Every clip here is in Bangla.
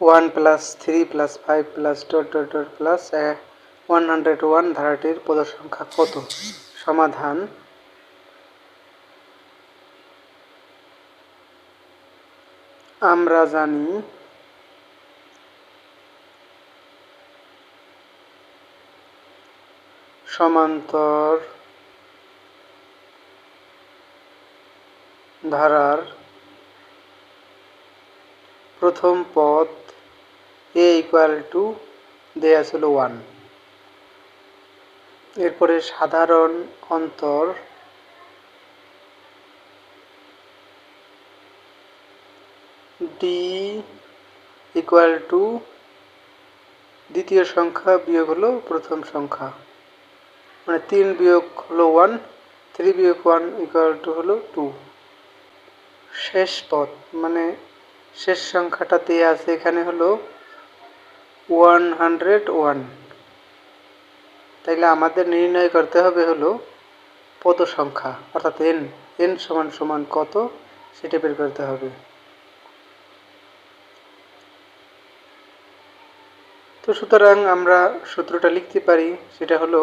One plus three plus five plus dot dot dot plus one hundred one ধারাটির পদ সংখ্যা কত? সমাধান। আমরা জানি সমান্তর ধারার প্রথম পদ এ ইকুয়াল টু দেয়া ছিল ওয়ান এরপরে সাধারণ অন্তর ডি ইকুয়াল টু দ্বিতীয় সংখ্যা বিয়োগ হলো প্রথম সংখ্যা। মানে তিন বিয়োগ হলো ওয়ান থ্রি বিয়োগ ওয়ান ইকুয়াল টু হলো টু শেষ পথ মানে শেষ সংখ্যাটা আছে, এখানে হলো ওয়ান হান্ড্রেড ওয়ান। তাইলে আমাদের নির্ণয় করতে হবে হলো পদ সংখ্যা অর্থাৎ এন এন সমান সমান কত, সেটা বের করতে হবে। তো সুতরাং আমরা সূত্রটা লিখতে পারি, সেটা হলো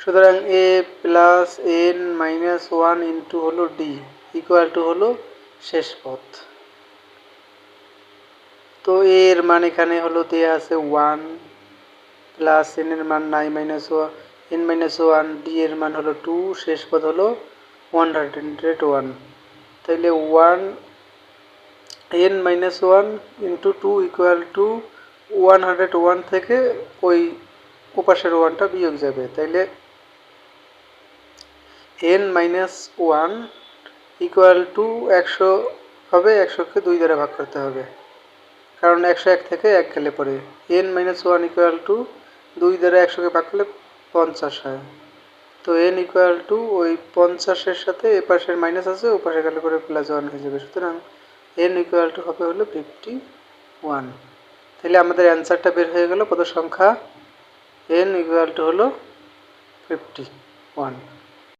সুতরাং A plus N minus one into হলো ডি ইকুয়াল টু হলো শেষ পথ। তো এর মান এখানে হলো দেওয়া আছে ওয়ান প্লাস এন এর মান নাই minus one N minus one D এর মান হলো টু শেষ পদ হলো ওয়ান হান্ড্রেড ওয়ান তাইলে one N minus one into two equal to one hundred one থেকে ওই উপাসের ওয়ানটা বিয়োগ যাবে। তাইলে N minus one equal to একশো হবে, একশোকে দুই দ্বারা ভাগ করতে হবে। কারণ একশো এক থেকে এক গেলে পরে N minus one equal to দুই দ্বারা একশোকে ভাগ করলে পঞ্চাশ হয়। তো এন ইকুয়াল টু ওই পঞ্চাশের সাথে এ পাশের মাইনাস আছে, ও পাশে গেলে পরে প্লাস ওয়ান হয়ে যাবে। সুতরাং এন ইকুয়াল টু হবে হলো ফিফটি ওয়ান তাহলে আমাদের অ্যান্সারটা বের হয়ে গেল কত সংখ্যা এন ইকুয়াল টু হলো ফিফটি ওয়ান